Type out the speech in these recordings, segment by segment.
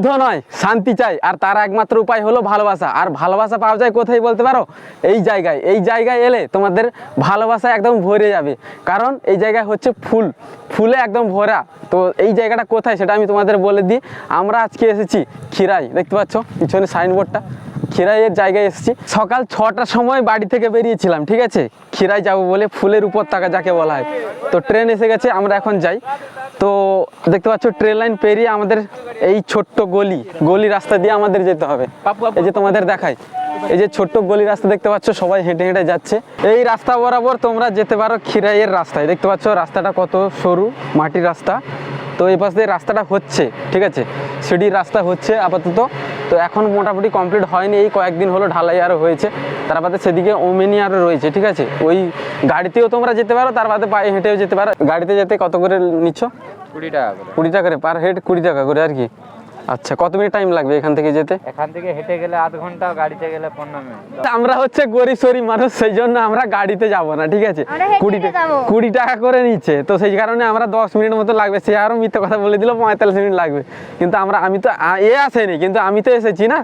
যুদ্ধ নয়, শান্তি চাই। আর তার একমাত্র উপায় হলো ভালোবাসা। আর ভালোবাসা পাওয়া যায় কোথায় বলতে পারো? এই জায়গায়। এই জায়গায় এলে তোমাদের ভালোবাসা একদম ভরে যাবে। কারণ এই জায়গায় হচ্ছে ফুল। ফুলে একদম ভরা। তো এই জায়গাটা কোথায় সেটা আমি তোমাদের বলে দিই। আমরা আজকে এসেছি খিরাই। দেখতে পাচ্ছ? পিছনে সাইনবোর্ডটা খিরাইয়ের জায়গায় এসেছি। সকাল ছটার সময় বাড়ি থেকে বেরিয়েছিলাম, ঠিক আছে? খিরাই যাব বলে ফুলের উপত্যকা যাকে বলা হয়। তো ট্রেন এসে গেছে, আমরা এখন যাই। তো দেখতে পাচ্ছ ট্রেন লাইন পেরিয়ে আমাদের এই ছোট্ট গলি গলি রাস্তা দিয়ে আমাদের যেতে হবে। এই যে তোমাদের দেখায় এই যে ছোট্ট গলি রাস্তা দেখতে পাচ্ছ সবাই হেঁটে হেঁটে যাচ্ছে। এই রাস্তা বরাবর তোমরা যেতে পারো খিরাইয়ের রাস্তায়। দেখতে পাচ্ছ রাস্তাটা কত সরু মাটির রাস্তা। তো এই পাশ দিয়ে রাস্তাটা হচ্ছে ঠিক আছে? সিঁড়ির রাস্তা হচ্ছে আপাতত তো এখন মোটামুটি কমপ্লিট হয়নি এই কয়েকদিন হলো ঢালাই আরও হয়েছে। তার বাদে সেদিকে ওমেনি আরও রয়েছে ঠিক আছে? ওই গাড়িতেও তোমরা যেতে পারো তার বাদে পায়ে হেঁটেও যেতে পারো। গাড়িতে যেতে কত করে নিচ্ছ? কুড়ি টাকা করে। কুড়ি টাকা করে পার হেড কুড়ি টাকা করে আর কি। আচ্ছা কত মিনিট টাইম লাগবে এখান থেকে যেতে? এখান থেকে হেঁটে গেলে আধ ঘণ্টা গাড়িতে গেলে পনেরো মিনিট। আমরা হচ্ছে গরিব সরি মানুষ সেই জন্য আমরা গাড়িতে যাব না ঠিক আছে? কুড়ি কুড়ি টাকা করে নিচ্ছে তো সেই কারণে আমরা দশ মিনিট মতো লাগবে। সে আরও মিথ্যে কথা বলে দিল পঁয়তাল্লিশ মিনিট লাগবে। কিন্তু আমরা আমি তো এ আসেনি কিন্তু আমি তো এসেছি না।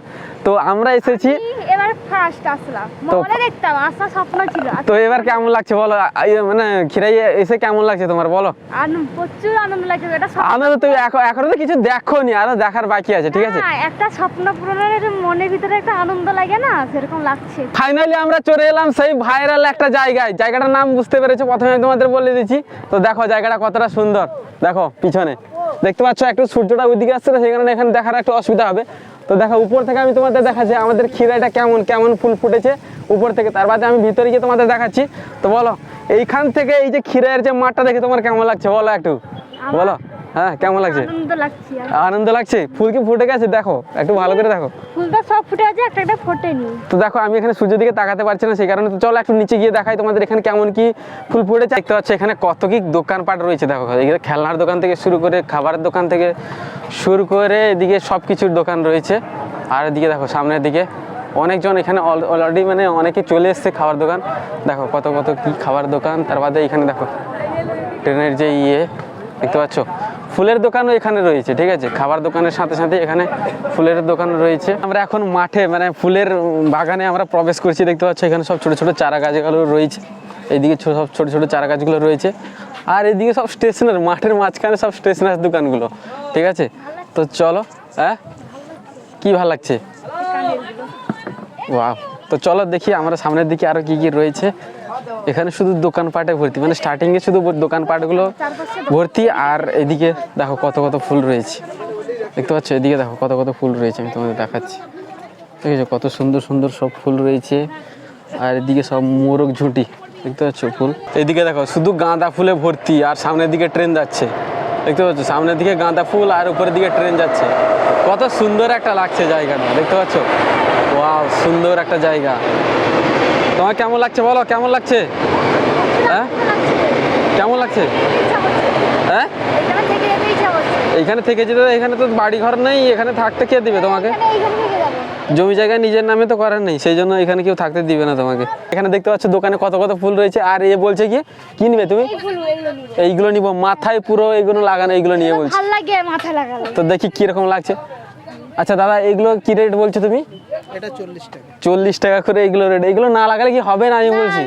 তো আমরা এসেছি এবার ফার্স্ট আসলাম। তো- দেখতাম আসার স্বপ্ন ছিল। তো এবার কেমন লাগছে বলো? ইয়ে মানে খিরাই এসে কেমন লাগছে তোমার বলো? আনন্দ প্রচুর আনন্দ লাগছে এটা আনন্দ তুমি এখন এখনও তো কিছু দেখো নি আরও দেখার বাকি আছে ঠিক আছে? একটা স্বপ্ন পূরণের মনের ভিতরে একটা আনন্দ লাগে না সেরকম লাগছে। ফাইনালি আমরা চলে এলাম সেই ভাইরাল একটা জায়গায়। জায়গাটার নাম বুঝতে পেরেছ প্রথমে তোমাদের বলে দিচ্ছি। তো দেখো জায়গাটা কতটা সুন্দর। দেখো পিছনে। দেখতে পাচ্ছ একটু সূর্যটা ওইদিকে আসছে না সেই কারণে এখানে দেখার একটু অসুবিধা হবে। তো দেখো উপর থেকে আমি তোমাদের দেখাচ্ছি আমাদের খিরাইটা কেমন কেমন ফুল ফুটেছে। উপর থেকে তার বাদে আমি ভিতরে গিয়ে তোমাদের দেখাচ্ছি। তো বলো এইখান থেকে এই যে খিরাইয়ের যে মাঠটা দেখে তোমার কেমন লাগছে বলো একটু। বলো। হ্যাঁ কেমন লাগছে? আনন্দ লাগছে আনন্দ লাগছে? ফুল কি ফুটে গেছে? দেখো একটু ভালো করে দেখো। ফুলটা সব ফুটে আছে একটা একটা ফোটেনি। তো দেখো আমি এখানে সূর্যের দিকে তাকাতে পারছি না সেই কারণে তো চলো একটু নিচে গিয়ে দেখাই তোমাদের এখানে কেমন কি ফুল ফুটেছে। দেখতে পাচ্ছ এখানে কত কি দোকানপাট রয়েছে দেখো। এখানে খেলনার দোকান থেকে শুরু করে খাবারের দোকান থেকে শুরু করে এদিকে সব কিছুর দোকান রয়েছে। আর এদিকে দেখো সামনের দিকে অনেকজন এখানে অলরেডি মানে অনেকে চলে এসছে খাবার দোকান। দেখো কত কত কি খাবার দোকান। তার বাদে এখানে দেখো ট্রেনের যে ইয়ে দেখতে পাচ্ছ? ফুলের দোকানও এখানে রয়েছে ঠিক আছে? খাবার দোকানের সাথে সাথে এখানে ফুলের দোকান রয়েছে। আমরা এখন মাঠে মানে ফুলের বাগানে আমরা প্রবেশ করছি দেখতে পাচ্ছ এখানে সব ছোট ছোট চারা গাছগুলো রয়েছে। এইদিকে সব ছোট ছোট চারা গাছগুলো রয়েছে। আর এদিকে সব স্টেশনারি মাঠের মাঝখানে সব স্টেশনারি দোকানগুলো ঠিক আছে? তো চলো হ্যাঁ কি ভালো লাগছে? ওয়াও তো চলো দেখি আমরা সামনের দিকে আরও কি কি রয়েছে। এখানে শুধু দোকানপাটে ভর্তি মানে স্টার্টিং এ শুধু দোকানপাটগুলো ভর্তি আর এদিকে দেখো কত কত ফুল রয়েছে। দেখতে পাচ্ছ? এদিকে দেখো কত কত ফুল রয়েছে আমি তোমাদের দেখাচ্ছি। দেখেছ কত সুন্দর সুন্দর সব ফুল রয়েছে আর এদিকে সব মোরগ ঝুঁটি দেখতে পাচ্ছ ফুল? এদিকে দেখো শুধু গাঁদা ফুলে ভর্তি আর সামনের দিকে ট্রেন যাচ্ছে। দেখতে পাচ্ছ? সামনের দিকে গাঁদা ফুল আর উপরের দিকে ট্রেন যাচ্ছে। কত সুন্দর একটা লাগছে জায়গাটা দেখতে পাচ্ছ? ওয়াও সুন্দর একটা জায়গা। তোমার কেমন লাগছে বলো কেমন লাগছে? হ্যাঁ? কেমন লাগছে? হ্যাঁ? এখানে থেকে যেতে এখানে তো বাড়ি ঘর নেই এখানে থাকতে কে দিবে তোমাকে? জমি জায়গায় নিজের নামে তো করার নেই সেই জন্য এখানে কেউ থাকতে দিবে না তোমাকে। এখানে দেখতে পাচ্ছ দোকানে কত কত ফুল রয়েছে আর এ বলছে কি কিনবে তুমি? এইগুলো নিবো মাথায় পুরো এইগুলো লাগানো এইগুলো নিয়ে বলছে। তো দেখি কীরকম লাগছে। আচ্ছা দাদা এগুলো কি রেট বলছো তুমি? এটা চল্লিশ টাকা। টাকা করে এগুলো রেট। এগুলো না লাগালে কি হবে না আমি বলছি?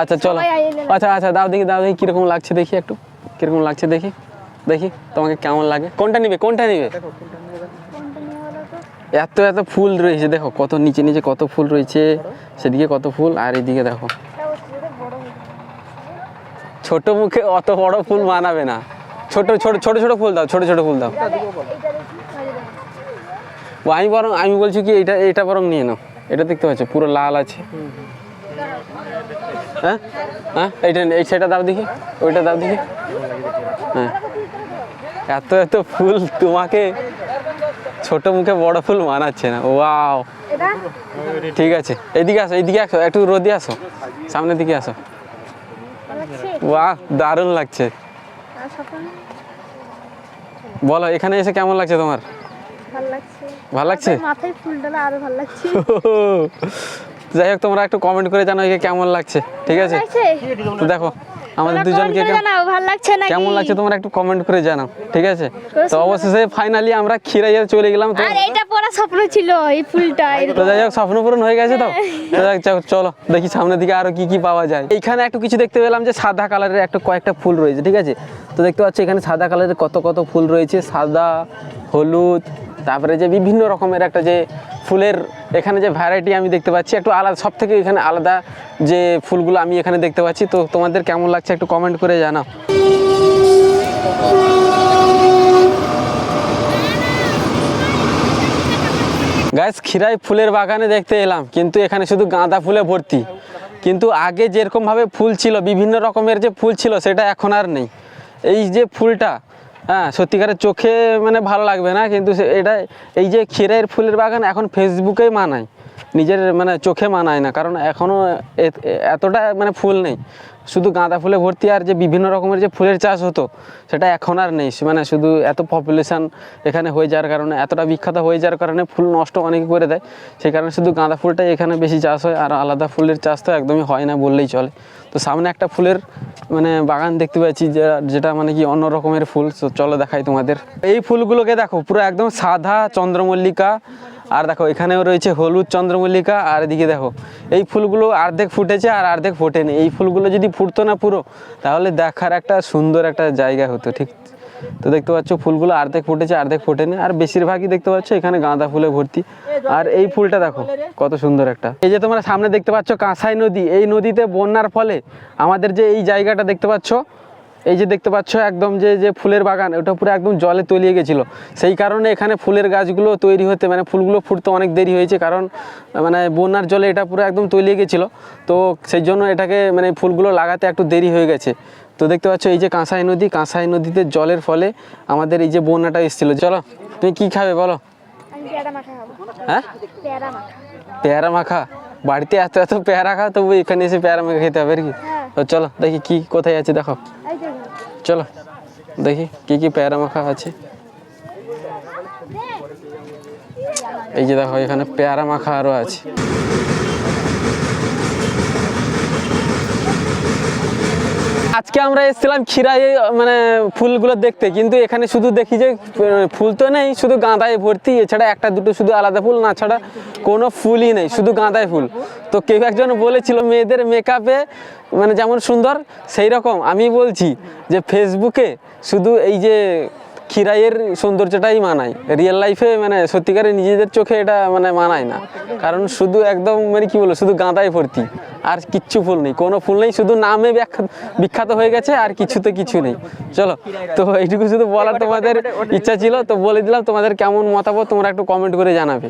আচ্ছা চলো। আচ্ছা আচ্ছা দাও দেখি দাও দেখি কীরকম লাগছে দেখি একটু। কীরকম লাগছে দেখি। দেখি তোমাকে কেমন লাগে। কোনটা নিবে কোনটা নিবে? এত এত ফুল রয়েছে দেখো কত নিচে নিচে কত ফুল রয়েছে। সেদিকে কত ফুল আর এদিকে দেখো। ছোট মুখে অত বড় ফুল মানাবে না। ছোট ছোট ছোট ছোট ফুল দাও ছোট ছোট ফুল দাও। ও, আমি বরং, আমি বলছি কি এটা এটা বরং নিয়ে নাও। এটা দেখতে পাচ্ছ, পুরো লাল আছে। হ্যাঁ? হ্যাঁ? এইটা এই সেটা দাও দেখি, ওইটা দাও দেখি। হ্যাঁ। এত এত ফুল তোমাকে ছোট মুখে বড় ফুল মানাচ্ছে না। ওয়াও। ঠিক আছে, এদিকে আসো এদিকে আসো, একটু রোদে আসো। সামনের দিকে আসো। বাহ দারুণ লাগছে। বলো, এখানে এসে কেমন লাগছে তোমার? ভালো লাগছে ভালো লাগছে মাথায় ফুল ডালা আরও ভালো লাগছে যাই হোক তোমরা একটু কমেন্ট করে জানো একে কেমন লাগছে ঠিক আছে? তো দেখো আমাদের দুজনকে comment জানাও ভালো লাগছে নাকি? কেমন লাগছে তোমরা একটু কমেন্ট করে জানাও ঠিক আছে? তো অবশেষে ফাইনালি আমরা খিরাইয়ে চলে গেলাম তো আর এটা পড়া স্বপ্ন ছিল এই ফুলটা তো যাই হোক স্বপ্ন পূরণ হয়ে গেছে তো। তো চলো, দেখি সামনের দিকে আরও কি কি পাওয়া যায়। এইখানে একটু কিছু দেখতে পেলাম যে সাদা কালারের একটা কয়েকটা ফুল রয়েছে ঠিক আছে? তো দেখতে পাচ্ছি এখানে সাদা কালারের কত কত ফুল রয়েছে সাদা হলুদ তারপরে যে বিভিন্ন রকমের একটা যে ফুলের এখানে যে ভ্যারাইটি আমি দেখতে পাচ্ছি, একটু আলাদা সব থেকে এখানে আলাদা যে ফুলগুলো আমি এখানে দেখতে পাচ্ছি। তো তোমাদের কেমন লাগছে একটু কমেন্ট করে জানাও। গাছ খিরাই ফুলের বাগানে দেখতে এলাম, কিন্তু এখানে শুধু গাঁদা ফুলে ভর্তি। কিন্তু আগে যেরকমভাবে ফুল ছিল, বিভিন্ন রকমের যে ফুল ছিল, সেটা এখন আর নেই। এই যে ফুলটা হ্যাঁ সত্যিকারের চোখে মানে ভালো লাগবে না, কিন্তু এটা এই যে ক্ষীরের ফুলের বাগান এখন ফেসবুকেই মানায়। নিজের মানে চোখে মানায় না, কারণ এখনও এতটা মানে ফুল নেই। শুধু গাঁদা ফুলে ভর্তি আর যে বিভিন্ন রকমের যে ফুলের চাষ হতো, সেটা এখন আর নেই। মানে শুধু এত পপুলেশান এখানে হয়ে যাওয়ার কারণে, এতটা বিখ্যাত হয়ে যাওয়ার কারণে ফুল নষ্ট অনেকে করে দেয়। সেই কারণে শুধু গাঁদা ফুলটাই এখানে বেশি চাষ হয়, আর আলাদা ফুলের চাষ তো একদমই হয় না বললেই চলে। তো সামনে একটা ফুলের মানে বাগান দেখতে পাচ্ছি যেটা মানে কি অন্য রকমের ফুল। চলো দেখাই তোমাদের। এই ফুলগুলোকে দেখো, পুরো একদম সাদা চন্দ্রমল্লিকা আর দেখো, এখানেও রয়েছে হলুদ চন্দ্রমল্লিকা, আর এদিকে দেখো, এই ফুলগুলো অর্ধেক ফুটেছে আর অর্ধেক ফোটেনি। এই ফুলগুলো যদি ফুটতো না পুরো, তাহলে দেখার একটা সুন্দর একটা জায়গা হতো, ঠিক? তো দেখতে পাচ্ছ, ফুলগুলো অর্ধেক ফুটেছে, অর্ধেক ফোটেনি, আর বেশিরভাগই দেখতে পাচ্ছ এখানে গাঁদা ফুলে ভর্তি। আর এই ফুলটা দেখো, কত সুন্দর একটা। এই যে তোমরা সামনে দেখতে পাচ্ছ, কাঁসাই নদী, এই নদীতে বন্যার ফলে আমাদের যে এই জায়গাটা দেখতে পাচ্ছ এই যে দেখতে পাচ্ছ একদম যে যে ফুলের বাগান ওটা পুরো একদম জলে তলিয়ে গেছিল। সেই কারণে এখানে ফুলের গাছগুলো তৈরি হতে মানে ফুলগুলো ফুটতে অনেক দেরি হয়েছে কারণ মানে বন্যার জলে এটা পুরো একদম তলিয়ে গেছিল। তো সেই জন্য এটাকে মানে ফুলগুলো লাগাতে একটু দেরি হয়ে গেছে। তো দেখতে পাচ্ছ এই যে কাঁসাই নদী কাঁসাই নদীতে জলের ফলে আমাদের এই যে বন্যাটা এসেছিল। চলো তুমি কি খাবে বলো? পেয়ারা মাখা হ্যাঁ? পেয়ারা মাখা। বাড়িতে এত এত পেয়ারা খা তবু এখানে এসে পেয়ারা মাখা খেতে হবে আর কি। হ্যাঁ। তো চলো দেখি কি কোথায় আছে দেখো। চলো, দেখি কি কি প্যারা মাখা আছে। এই যে দেখো, এখানে পেয়ারা মাখা আরও আছে। আজকে আমরা এসেছিলাম খিরাই মানে ফুলগুলো দেখতে, কিন্তু এখানে শুধু দেখি যে ফুল তো নেই, শুধু গাঁদায় ভর্তি। এছাড়া একটা দুটো শুধু আলাদা ফুল, না ছাড়া কোনো ফুলই নেই, শুধু গাঁদায় ফুল। তো কেউ একজন বলেছিল মেয়েদের মেকআপে মানে যেমন সুন্দর সেই রকম আমি বলছি যে ফেসবুকে শুধু এই যে খিরাইয়ের সৌন্দর্যটাই মানায়। রিয়েল লাইফে মানে সত্যিকারে নিজেদের চোখে এটা মানে মানায় না। কারণ শুধু একদম মানে কি বলব, শুধু গাঁদায় ভর্তি। আর কিচ্ছু ফুল নেই। কোনো ফুল নেই, শুধু নামে বিখ্যাত হয়ে গেছে আর কিছু তো কিছু নেই। চলো, তো এইটুকু শুধু বলার তোমাদের ইচ্ছা ছিল, তো বলে দিলাম তোমাদের কেমন মতামত, তোমরা একটু কমেন্ট করে জানাবে।